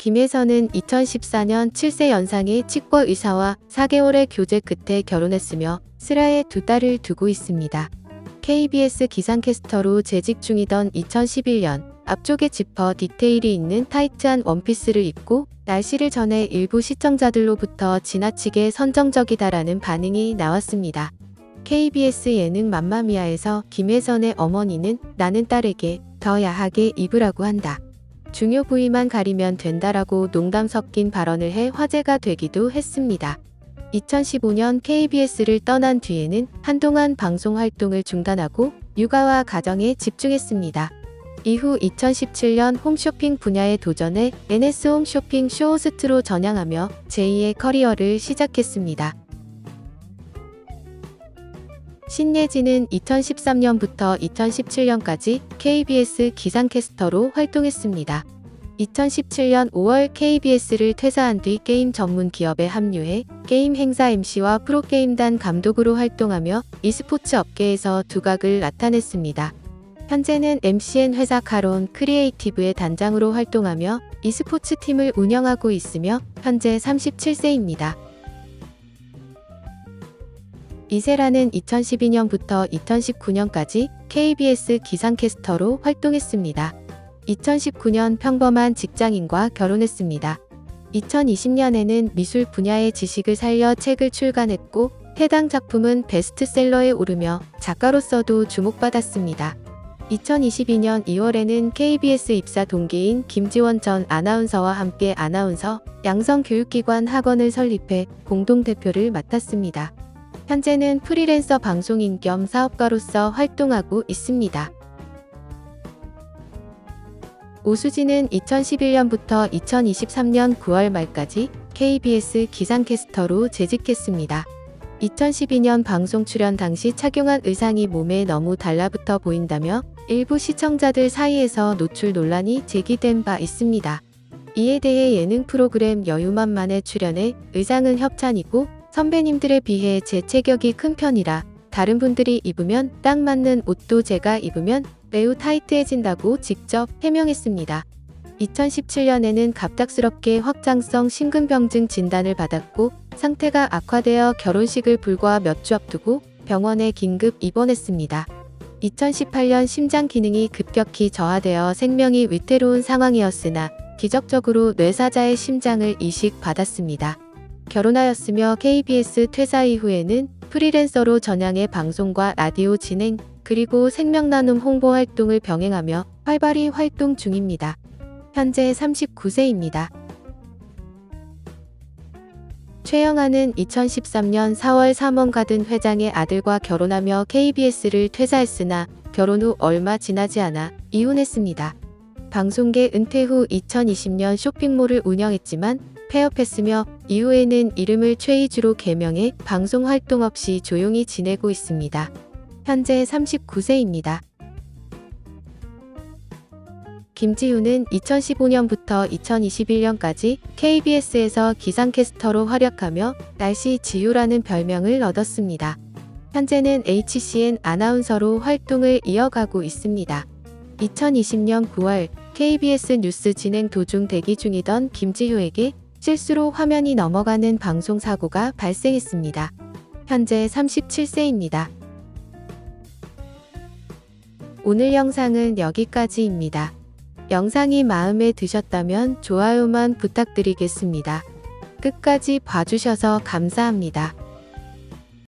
김혜선은 2014년 7세 연상의 치과 의사와 4개월의 교제 끝에 결혼했으며 슬하에 두 딸을 두고 있습니다. KBS 기상캐스터로 재직 중이던 2011년 앞쪽에 지퍼 디테일이 있는 타이트한 원피스를 입고 날씨를 전해 일부 시청자들로부터 지나치게 선정적이다라는 반응이 나왔습니다. KBS 예능 맘마미아에서 김혜선의 어머니는 나는 딸에게 더 야하게 입으라고 한다. 중요 부위만 가리면 된다라고 농담 섞인 발언을 해 화제가 되기도 했습니다. 2015년 KBS를 떠난 뒤에는 한동안 방송 활동을 중단하고 육아와 가정에 집중했습니다. 이후 2017년 홈쇼핑 분야에 도전해 NS 홈쇼핑 쇼호스트로 전향하며 제2의 커리어를 시작했습니다. 신예진은 2013년부터 2017년까지 KBS 기상캐스터로 활동했습니다. 2017년 5월 KBS를 퇴사한 뒤 게임 전문 기업에 합류해 게임 행사 MC와 프로게임단 감독으로 활동하며 e스포츠 업계에서 두각을 나타냈습니다. 현재는 MCN 회사 카론 크리에이티브의 단장으로 활동하며 e스포츠 팀을 운영하고 있으며 현재 37세입니다. 이세라는 2012년부터 2019년까지 KBS 기상캐스터로 활동했습니다. 2019년 평범한 직장인과 결혼했습니다. 2020년에는 미술 분야의 지식을 살려 책을 출간했고 해당 작품은 베스트셀러에 오르며 작가로서도 주목받았습니다. 2022년 2월에는 KBS 입사 동기인 김지원 전 아나운서와 함께 아나운서 양성교육기관 학원을 설립해 공동대표를 맡았습니다. 현재는 프리랜서 방송인 겸 사업가로서 활동하고 있습니다. 오수진은 2011년부터 2023년 9월 말까지 KBS 기상캐스터로 재직했습니다. 2012년 방송 출연 당시 착용한 의상이 몸에 너무 달라붙어 보인다며 일부 시청자들 사이에서 노출 논란이 제기된 바 있습니다. 이에 대해 예능 프로그램 여유만만에 출연해 의상은 협찬이고 선배님들에 비해 제 체격이 큰 편이라 다른 분들이 입으면 딱 맞는 옷도 제가 입으면 매우 타이트해진다고 직접 해명했습니다. 2017년에는 갑작스럽게 확장성 심근병증 진단을 받았고 상태가 악화되어 결혼식을 불과 몇 주 앞두고 병원에 긴급 입원했습니다. 2018년 심장 기능이 급격히 저하되어 생명이 위태로운 상황이었으나 기적적으로 뇌사자의 심장을 이식받았습니다. 결혼하였으며 KBS 퇴사 이후에는 프리랜서로 전향해 방송과 라디오 진행, 그리고 생명나눔 홍보 활동을 병행하며 활발히 활동 중입니다. 현재 39세입니다. 최영아는 2013년 4월 삼원가든 회장의 아들과 결혼하며 KBS를 퇴사했으나 결혼 후 얼마 지나지 않아 이혼했습니다. 방송계 은퇴 후 2020년 쇼핑몰을 운영했지만 폐업했으며 이후에는 이름을 최희주로 개명해 방송 활동 없이 조용히 지내고 있습니다. 현재 39세입니다. 김지우는 2015년부터 2021년까지 KBS에서 기상캐스터로 활약하며 날씨 지우라는 별명을 얻었습니다. 현재는 HCN 아나운서로 활동을 이어가고 있습니다. 2020년 9월 KBS 뉴스 진행 도중 대기 중이던 김지효에게 실수로 화면이 넘어가는 방송 사고가 발생했습니다. 현재 37세입니다. 오늘 영상은 여기까지입니다. 영상이 마음에 드셨다면 좋아요만 부탁드리겠습니다. 끝까지 봐주셔서 감사합니다.